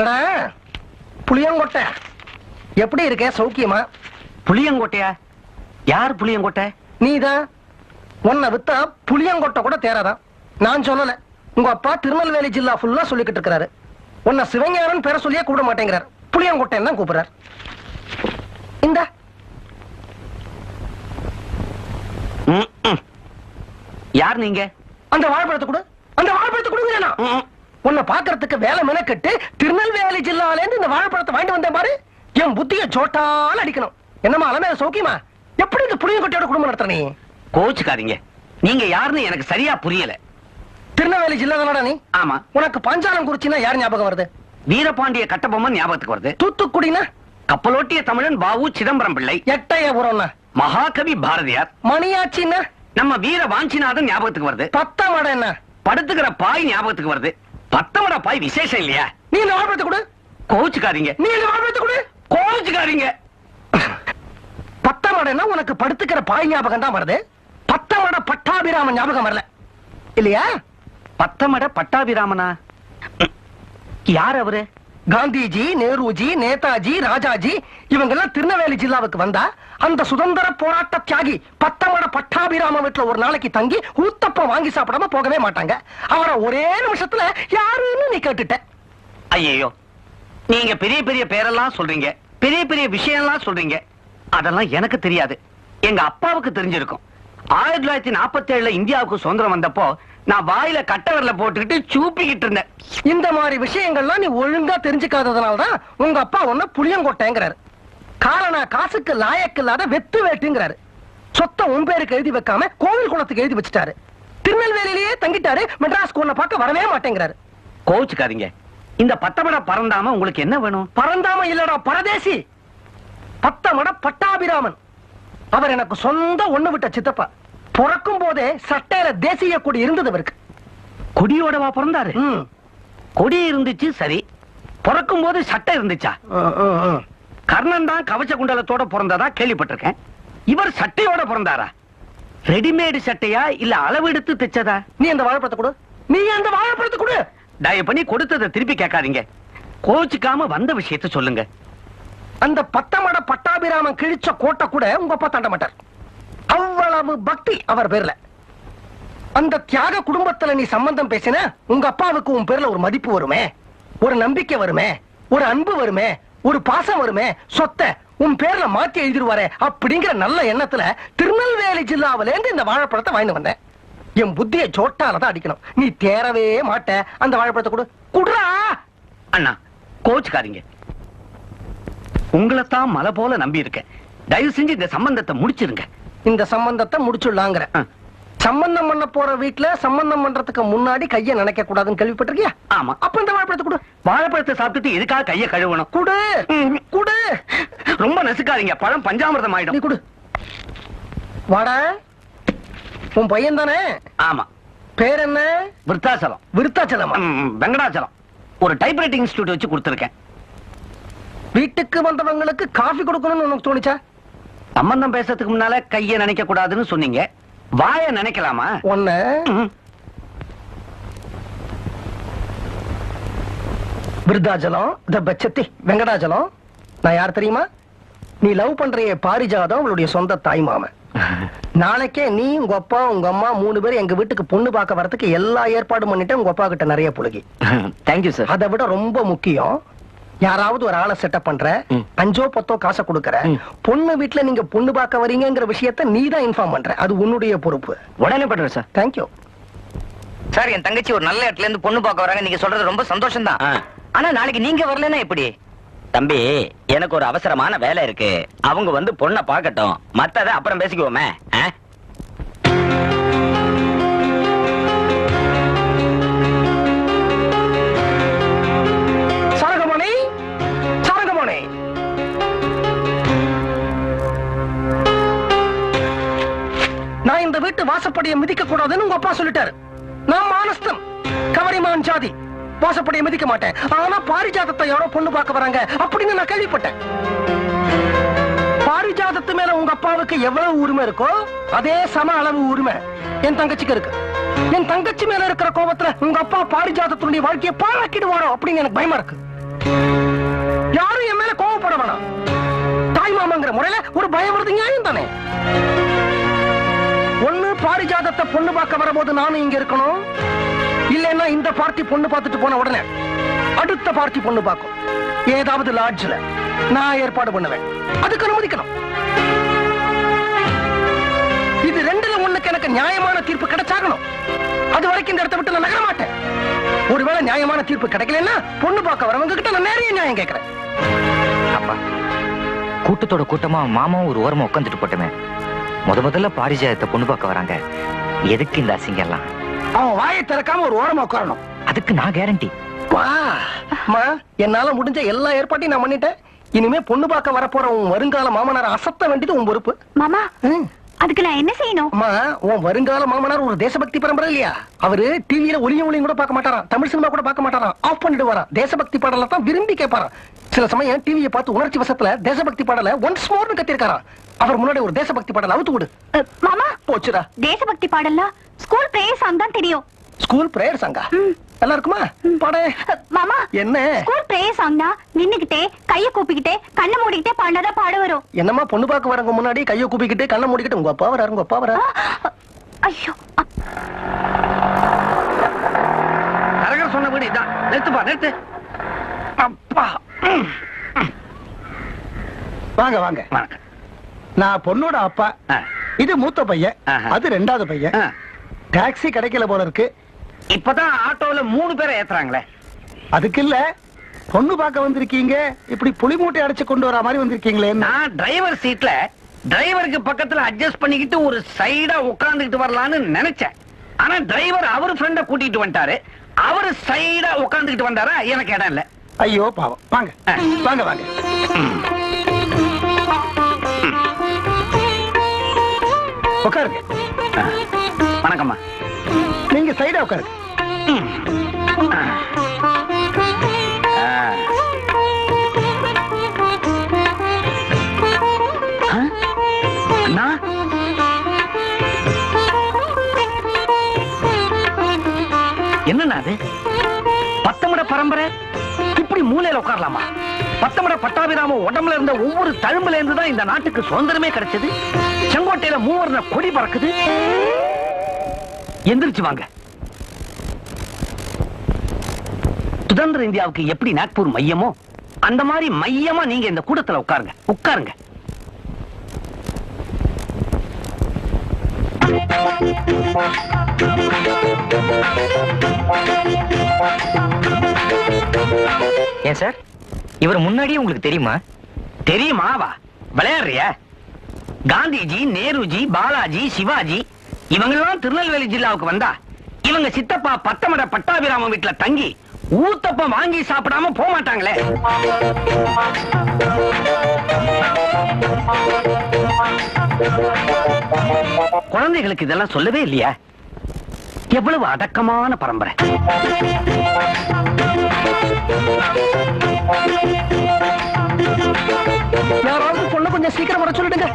என்னடா புளியங்கொட்டை எப்படி இருக்க? சௌக்கியமா? புளியங்கோட்டையா யார் புளியங்கோட்டை நீதான். உன்னை வித்தா புளியங்கொட்டை கூட தேராதான். நான் சொல்லல. உங்க அப்பா திருநெல்வேலி ஜில்லா ஃபுல்லா சொல்லிக்கிட்டு இருக்கிறாரு. உன்னை சிவஞானன் பேர சொல்லியே கூப்பிட மாட்டேங்கிறார். புளியங்கொட்டைன்னு தான் கூப்பிடுறார். இந்த. யார் நீங்க? அந்த வாழைப்பழத்தை கொடு. அந்த வாழைப்பழத்தை கொடுங்க உன்னை பாக்குறதுக்கு வேலை மெனக்கெட்டு திருநெல்வேலி ஜில்லால இருந்து இந்த வாழைப்பழத்தை வாங்கிட்டு வந்தேன் பாரு. என் புத்திய சோட்டால அடிக்கணும். என்னமா அலமே சௌக்கியமா? எப்படி இந்த புளியங்கொட்டையோட குடும்பம் நடத்துற நீ? கோச்சுக்காதீங்க நீங்க யாருன்னு எனக்கு சரியா புரியல. திருநெல்வேலி ஜில்லா தானடா நீ? ஆமா. உனக்கு பஞ்சாலம் குறிச்சின்னா யார் ஞாபகம் வருது? வீரபாண்டிய கட்டபொம்மன் ஞாபகத்துக்கு வருது. தூத்துக்குடினா? கப்பலோட்டிய தமிழன் பாவு சிதம்பரம் பிள்ளை. எட்டயபுரம்னா? மகாகவி பாரதியார். மணியாச்சின்னா? நம்ம வீர வாஞ்சிநாதன் ஞாபகத்துக்கு வருது. பத்தாமட என்ன படுத்துக்கிற பாய் ஞாபகத்துக்கு வருது. பத்தமட பாய் விசேஷம் இல்லையா? நீ இந்த வாழைப்பழத்தை கொடு. கோச்சுக்காதீங்க நீ இந்த வாழைப்பழத்தை கொடு. கோச்சுக்காதீங்க பத்தாமடன்னா உனக்கு படுத்துக்கிற பாய் ஞாபகம் தான் வருது. பத்தாமட பட்டாபிராமன் ஞாபகம் வரல. இல்லையா? பத்தமட பட்டாபிராமனா. யார் அவரு? காந்திஜி நேருஜி நேதாஜி ராஜாஜி இவங்க எல்லாம் திருநெல்வேலி ஜில்லாவுக்கு வந்தா அந்த சுதந்திர போராட்ட தியாகி பத்தமட பட்டாபிராம வீட்டுல ஒரு நாளைக்கு தங்கி ஊத்தப்பம் வாங்கி சாப்பிடாம போகவே மாட்டாங்க. அவரை ஒரே நிமிஷத்துல யாருன்னு நீ கேட்டுட்ட. ஐயோ நீங்க பெரிய பெரிய பேரெல்லாம் சொல்றீங்க. பெரிய பெரிய விஷயம்லாம் சொல்றீங்க. அதெல்லாம் எனக்கு தெரியாது. எங்க அப்பாவுக்கு தெரிஞ்சிருக்கும். ஆயிரத்தி தொள்ளாயிரத்தி நாற்பத்தி ஏழுல இந்தியாவுக்கு சுதந்திரம் வந்தப்போ நான் வாயில கட்ட விரல போட்டுக்கிட்டு சூப்பிக்கிட்டு இருந்தேன். இந்த மாதிரி விஷயங்கள்லாம் நீ ஒழுங்கா தெரிஞ்சுக்காததுனால தான் உங்க அப்பா உன்ன புளியங்கொட்டைங்கிறாரு. காரணா காசுக்கு லாயக்கு இல்லாத வெத்து வேட்டுங்கிறாரு. சொத்த உன் பேருக்கு எழுதி வைக்காம கோவில் குளத்துக்கு எழுதி வச்சுட்டாரு. திருநெல்வேலியிலேயே தங்கிட்டாரு மெட்ராஸ்க்கு உன்னை பார்க்க வரவே மாட்டேங்கிறாரு. கோச்சுக்காதீங்க இந்த பத்தமட பறந்தாம உங்களுக்கு என்ன வேணும்? பரந்தாம இல்லடா பரதேசி! பத்தமட பட்டாபிராமன். அவர் எனக்கு சொந்த ஒண்ணு விட்ட சித்தப்பா. பிறக்கும் போதே சட்டையில தேசிய கொடி இருந்தது அவருக்கு கொடியோடவா பிறந்தாரு. கொடி இருந்துச்சு சரி. பிறக்கும் போது சட்டை இருந்துச்சா. கர்ணன் தான் கவச்ச குண்டலத்தோட பிறந்ததா கேள்விப்பட்டிருக்கேன். இவர் சட்டையோட பிறந்தாரா? ரெடிமேடு சட்டையா இல்ல அளவெடுத்து தைச்சதா? நீ அந்த வாழைப்பழத்தை கொடு. நீ அந்த வாழைப்பழத்தை கொடு. தயவு பண்ணி கொடுத்ததை திருப்பி கேட்காதீங்க. கோச்சுக்காம வந்த விஷயத்த சொல்லுங்க. அந்த பத்தமட பட்டாபிராமன் கிழிச்ச கோட்டை கூட உங்க அப்பா தாண்ட மாட்டார். அவ்வளவு பக்தி அவர் பேர்ல. அந்த தியாக குடும்பத்துல நீ சம்பந்தம் பேசின உங்க அப்பாவுக்கு உன் பேர்ல ஒரு மதிப்பு வருமே ஒரு நம்பிக்கை வருமே ஒரு அன்பு வருமே ஒரு பாசம் வருமே சொத்த உன் பேர்ல மாத்தி எழுதிருவாரே அப்படிங்கிற நல்ல எண்ணத்துல திருநெல்வேலி ஜில்லாவில இருந்து இந்த வாழைப்பழத்தை வாங்கி வந்தேன். என் புத்திய சோட்டால தான் அடிக்கணும். நீ தேரவே மாட்ட. அந்த வாழைப்பழத்தை கொடு. குடுறா! அண்ணா கோச்சுக்காதீங்க. உங்களைத்தான் மலை போல நம்பி இருக்கேன் தயவு செஞ்சு இந்த சம்பந்தத்தை முடிச்சிருங்க. இந்த சம்பந்தத்தை முடிச்சுடலாங்கிற. சம்பந்தம் பண்ண போற வீட்ல சம்பந்தம் பண்றதுக்கு முன்னாடி கைய நினைக்க கூடாதுன்னு கேள்விப்பட்டிருக்கியா? ஆமா. அப்ப இந்த வாழைப்பழத்தை கொடு. வாழைப்பழத்தை சாப்பிட்டுட்டு எதுக்காக கைய கழுவணும்? குடு. குடு. ரொம்ப நசுக்காதீங்க. பழம் பஞ்சாமிர்தம் நீ ஆயிடும் குடு. வாடா. உன் பையன் தானே? ஆமா. பேர் என்ன? விருத்தாச்சலம். விருத்தாச்சலமா? வெங்கடாச்சலம். ஒரு டைப்ரைட்டிங் இன்ஸ்டியூட் வச்சு கொடுத்துருக்கேன். வீட்டுக்கு வந்தவங்களுக்கு காஃபி கொடுக்கணும்னு உனக்கு தோணுச்சா? சம்பந்தம் பேசுறதுக்கு முன்னால கைய நினைக்க கூடாதுன்னு சொன்னீங்க. வாய நினைக்கலாமா? ம். விருத்தாச்சலம் த பச்சத்தி வெங்கடாச்சலம் நான் யார் தெரியுமா? நீ லவ் பண்றிய பாரிஜாதம் அவளுடைய சொந்த தாய் மாமன். நாளைக்கே நீ உங்க அப்பா உங்க அம்மா மூணு பேரும் எங்க வீட்டுக்கு பொண்ணு பார்க்க வரதுக்கு எல்லா ஏற்பாடும் பண்ணிட்டு உங்க அப்பா கிட்ட நிறைய புழுகி. தேங்க்யூ சார் அதை விட ரொம்ப முக்கியம் யாராவது ஒரு ஆளை செட்டப் பண்ற. அஞ்சோ பத்தோ காசை கொடுக்கற. பொண்ணு வீட்டுல நீங்க பொண்ணு பார்க்க வரீங்கங்கிற விஷயத்த நீ தான் இன்ஃபார்ம் பண்ற. அது உன்னுடைய பொறுப்பு. உடனே பண்றேன் சார். தேங்க்யூ சார் என் தங்கச்சி ஒரு நல்ல இடத்துல இருந்து பொண்ணு பார்க்க வராங்க. நீங்க சொல்றது ரொம்ப சந்தோஷம் தான். ஆனா நாளைக்கு நீங்க வரலன்னா எப்படி? தம்பி எனக்கு ஒரு அவசரமான வேலை இருக்கு. அவங்க வந்து பொண்ணை பார்க்கட்டும். மத்தத அப்புறம் பேசிக்குவோமே. வீட்டு வாசப்படியை மிதிக்க கூடாதுன்னு உங்க அப்பா சொல்லிட்டாரு. நான் மானஸ்தம். கவரிமான் ஜாதி. வாசப்படியை மிதிக்க மாட்டேன். ஆனா பாரிஜாதத்தை யாரோ பொண்ணு பார்க்க வராங்க அப்படின்னு நான் கேள்விப்பட்டேன். பாரிஜாதத்து மேல உங்க அப்பாவுக்கு எவ்வளவு உரிமை இருக்கோ அதே சம அளவு உரிமை என் தங்கச்சிக்கு இருக்கு. என் தங்கச்சி மேல இருக்கிற கோபத்துல உங்க அப்பா பாரிஜாதத்துடைய வாழ்க்கையை பாழாக்கிடுவாரோ அப்படின்னு எனக்கு பயமா இருக்கு. யாரும் என் மேல கோவப்பட வேணாம். தாய் மாமாங்கிற முறையில ஒரு பயம் வருது நியாயம் தானே? பாரிஜாதத்தை பொண்ணு பார்க்க வரும்போது நானும் இங்க இருக்கணும். இல்லைன்னா இந்த பார்ட்டி பொண்ணு பார்த்துட்டு போன உடனே அடுத்த பார்ட்டி பொண்ணு பார்க்கும். ஏதாவது லாட்ஜ்ல நான் ஏற்பாடு பண்ணுவேன். அதுக்கு அனுமதிக்கணும். இது ரெண்டுல ஒண்ணுக்கு எனக்கு நியாயமான தீர்ப்பு கிடைச்சாகணும். அது வரைக்கும் இந்த இடத்த விட்டு நான் நகர மாட்டேன். ஒருவேளை நியாயமான தீர்ப்பு கிடைக்கலன்னா பொண்ணு பார்க்க வரவங்க கிட்ட நான் நிறைய நியாயம் கேட்கிறேன் அப்பா கூட்டத்தோட கூட்டமா மாமாவும் ஒரு ஓரமா உட்காந்துட்டு போட்டுமே. முத முதல்ல பாரிஜாயத்தை பொண்ணு பார்க்க வராங்க. எதுக்கு இந்த அசிங்கம் எல்லாம் அவன் வாயை திறக்காம ஒரு ஓரமா உட்காரணும். அதுக்கு நான் கேரண்டி வா அம்மா, என்னால முடிஞ்ச எல்லா ஏற்பாட்டையும் நான் பண்ணிட்டேன். இனிமே பொண்ணு பார்க்க வரப்போற உன் வருங்கால மாமனார் அசத்த வேண்டியது உன் பொறுப்பு. மாமா. அதுக்கு நான் என்ன செய்யணும்? அம்மா உன் வருங்கால மாமனார் ஒரு தேசபக்தி பரம்பரை இல்லையா? அவரு டிவியில ஒளியும் ஒளியும் கூட பார்க்க மாட்டாராம். தமிழ் சினிமா கூட பார்க்க மாட்டாராம். ஆஃப் பண்ணிட்டு வரான் தேசபக்தி பாடலை தான் விரும்பி கேட்பாராம். சில சமயம் டிவியை பார்த்து உணர்ச்சி வசத்துல தேசபக்தி பாடலை ஒன்ஸ் மோர்னு கத்திருக்காராம். அவர் முன்னாடி ஒரு தேசபக்தி பாடல் அவுத்து விடு. மாமா? போச்சுடா. தேசபக்தி பாடல்லாம் ஸ்கூல் பிரேயர் சாங் தான் தெரியும். ஸ்கூல் பிரேயர் சங்கா. நல்லா இருக்குமா? பாடு. அ, மாமா. என்ன? ஸ்கூல் பிரேயர் சாங்னா நின்னுகிட்டே கைய கூப்பிக்கிட்டே கண்ணை மூடிக்கிட்டே பாடினாதான் பாட வரும். என்னம்மா பொண்ணு பார்க்க வரவங்க முன்னாடி கையை கூப்பிக்கிட்டு கண்ணை மூடிக்கிட்டு உங்க அப்பா வராரு உங்க அப்பா வராரு. ஐயோ அ, தரகர் சொன்ன வீடு இதான். நிறுத்துப்பா நிறுத்து. அப்பா. வாங்க வாங்க. நான் பொண்ணோட அப்பா. ஆ. இது மூத்த பையன். அது ரெண்டாவது பையன். டாக்ஸி கிடைக்கல போல இருக்கு. இப்பதான் ஆட்டோல மூணு பேரை ஏத்துறாங்களே. அதுக்கு இல்ல பொண்ணு பார்க்க வந்திருக்கீங்க இப்படி புளி மூட்டை அடைச்சு கொண்டு வர மாதிரி வந்திருக்கீங்களே நான் டிரைவர் சீட்ல டிரைவருக்கு பக்கத்துல அட்ஜஸ்ட் பண்ணிக்கிட்டு ஒரு சைடா உட்கார்ந்துகிட்டு வரலாம்னு நினைச்சேன். ஆனா டிரைவர் அவர் ஃப்ரெண்ட கூட்டிட்டு வந்துட்டாரு. அவரு சைடா உட்கார்ந்துகிட்டு வந்தாரா? எனக்கு இடம் இல்ல. ஐயோ பாவம். வாங்க. வாங்க வாங்க. உட்காருங்க. வணக்கம்மா. நீங்க சைடா உட்காருங்க. என்னண்ணா அது? பத்தமிட பரம்பரை? இப்படி மூலையில உட்காரலாமா? பத்தமிட பட்டாபிராம உடம்புல இருந்த ஒவ்வொரு தழும்புல இருந்து தான் இந்த நாட்டுக்கு சுதந்திரமே கிடைச்சது. செங்கோட்டையில மூவர்ண கொடி பறக்குது. எந்திரிச்சு வாங்க. சுதந்திர இந்தியாவுக்கு எப்படி நாக்பூர் மையமோ அந்த மாதிரி மையமா நீங்க இந்த கூட்டத்துல உட்காருங்க. உட்காருங்க. ஏன் சார்? இவர் முன்னாடியே உங்களுக்கு தெரியுமா? தெரியுமாவா விளையாடுறிய? காந்திஜி நேருஜி பாலாஜி சிவாஜி இவங்கெல்லாம் திருநெல்வேலி ஜில்லாவுக்கு வந்தா இவங்க சித்தப்பா பத்தமட பட்டாபிராம வீட்டுல தங்கி ஊத்தப்பம் வாங்கி சாப்பிடாம போக மாட்டாங்களே குழந்தைகளுக்கு இதெல்லாம் சொல்லவே இல்லையா? எவ்வளவு அடக்கமான பரம்பரை. யாராவது பொண்ணு கொஞ்சம் சீக்கிரம் வர சொல்லிடுங்க.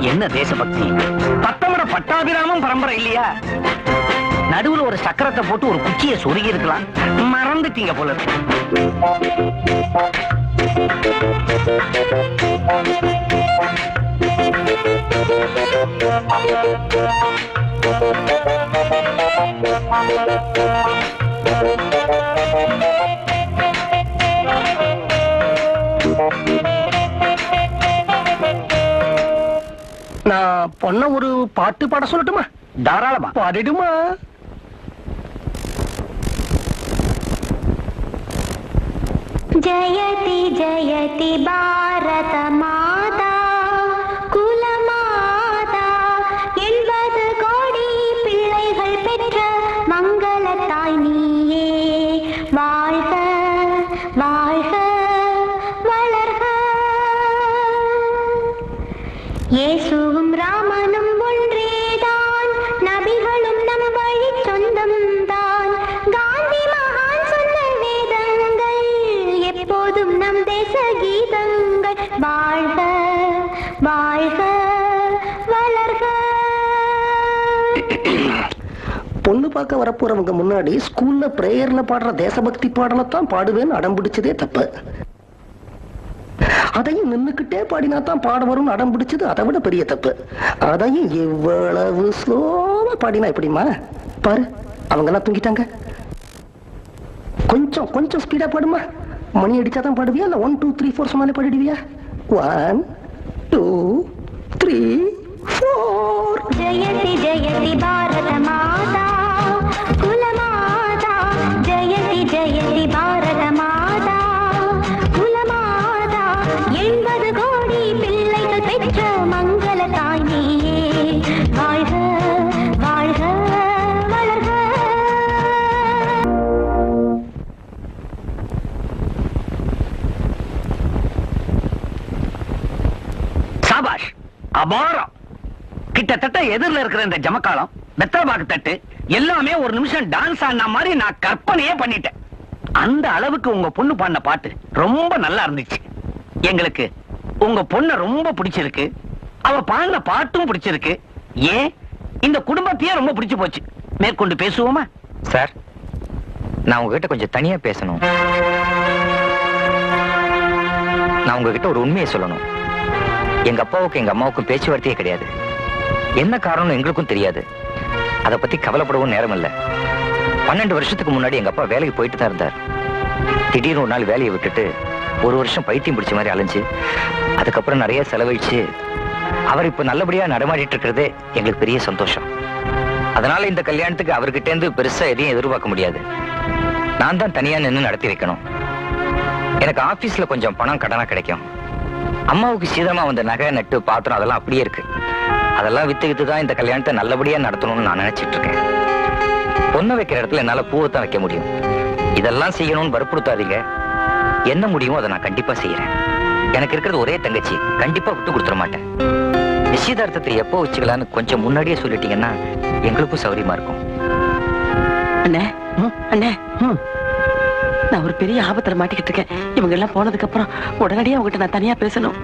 என்ன தேசபக்தி? பத்தமட பட்டாபிராமம் பரம்பரை இல்லையா? நடுவுல ஒரு சக்கரத்தை போட்டு ஒரு குச்சிய சொருகி இருக்கலாம். மறந்துட்டீங்க போல இருக்கு. நான் பொண்ண ஒரு பாட்டு பாட சொல்லட்டுமா? தாராளமா. பாடிடுமா. ஜயதி ஜயதி பாரதமா? பொண்ணு பார்க்க வரப்போறவங்க முன்னாடி ஸ்கூல்ல பிரேயர்ல பாடுற தேசபக்தி பாடலைத்தான் பாடுவேன்னு அடம் பிடிச்சதே தப்பு. அதையும் நின்னுக்கிட்டே பாடினா தான் பாட வரும்னு அடம் பிடிச்சது அதை விட பெரிய தப்பு. அதையும் எவ்வளவு ஸ்லோவா பாடினா எப்படிமா பாரு அவங்க எல்லாம் தூங்கிட்டாங்க. கொஞ்சம் கொஞ்சம் ஸ்பீடா பாடுமா? மணி அடிச்சாதான் பாடுவியா? இல்ல ஒன் டூ த்ரீ ஃபோர் சொன்னாலே பாடிடுவியா? ஒன் டூ த்ரீ ஜெயதி ஜெயதி பாரத மாதா. குலமாதா ஜெயதி ஜெயதி பாரத மாதா. குலமாதா எண்பது கோடி பிள்ளைகள் பெற்ற மங்கள தாய் வாழ்க வாழ்க வளர்க. சாபாஷ் அபாரம். கிட்டத்தட்ட எதிரில் இருக்கிற இந்த ஜமக்காலம் வெத்தலபாக்கு தட்டு எல்லாமே ஒரு நிமிஷம் டான்ஸ் ஆடின மாதிரி நான் கற்பனையே பண்ணிட்டேன். அந்த அளவுக்கு உங்க பொண்ணு பாடின பாட்டு ரொம்ப நல்லா இருந்துச்சு. எங்களுக்கு உங்க பொண்ண ரொம்ப பிடிச்சிருக்கு. அவ பாடின பாட்டும் பிடிச்சிருக்கு. ஏன்? இந்த குடும்பத்தையே ரொம்ப பிடிச்சு போச்சு. மேற்கொண்டு பேசுவோமா? சார் நான் உங்ககிட்ட கொஞ்சம் தனியா பேசணும். நான் உங்ககிட்ட ஒரு உண்மையை சொல்லணும். எங்க அப்பாவுக்கும் எங்க அம்மாவுக்கும் பேச்சுவார்த்தையே கிடையாது. என்ன காரணம் எங்களுக்கும் தெரியாது. அதை பத்தி கவலைப்படவும் நேரம் இல்லை பன்னெண்டு வருஷத்துக்கு முன்னாடி எங்க அப்பா வேலைக்கு போயிட்டு தான் இருந்தார். திடீர்னு ஒரு நாள் வேலையை விட்டுட்டு ஒரு வருஷம் பைத்தியம் பிடிச்ச மாதிரி அலைஞ்சு அதுக்கப்புறம் நிறைய செலவழிச்சு அவர் இப்ப நல்லபடியா நடமாடிட்டு இருக்கிறதே எங்களுக்கு பெரிய சந்தோஷம். அதனால இந்த கல்யாணத்துக்கு அவர்கிட்ட இருந்து பெருசா எதையும் எதிர்பார்க்க முடியாது. நான் தான் தனியா நின்று நடத்தி வைக்கணும். எனக்கு ஆபீஸ்ல கொஞ்சம் பணம் கடனா கிடைக்கும். அம்மாவுக்கு சீதமா வந்த நகை நட்டு பாத்திரம் அதெல்லாம் அப்படியே இருக்கு. அதெல்லாம் வித்து வித்து தான் இந்த கல்யாணத்தை நல்லபடியா நடத்தணும்னு நான் நினைச்சிட்டு இருக்கேன். பொண்ணை வைக்கிற இடத்துல என்னால பூவை தான் வைக்க முடியும். இதெல்லாம் செய்யணும்னு வற்புறுத்தாதீங்க. என்ன முடியுமோ அதை நான் கண்டிப்பா செய்யறேன். எனக்கு இருக்கிறது ஒரே தங்கச்சி. கண்டிப்பா விட்டு கொடுத்துட மாட்டேன். நிச்சயதார்த்தத்தை எப்போ வச்சுக்கலான்னு கொஞ்சம் முன்னாடியே சொல்லிட்டீங்கன்னா எங்களுக்கும் சௌரியமா இருக்கும். அண்ணே அண்ணே. நான் ஒரு பெரிய ஆபத்துல மாட்டிக்கிட்டு இருக்கேன். இவங்க எல்லாம் போனதுக்கு அப்புறம் உடனடியா உங்ககிட்ட நான் தனியா பேசணும்.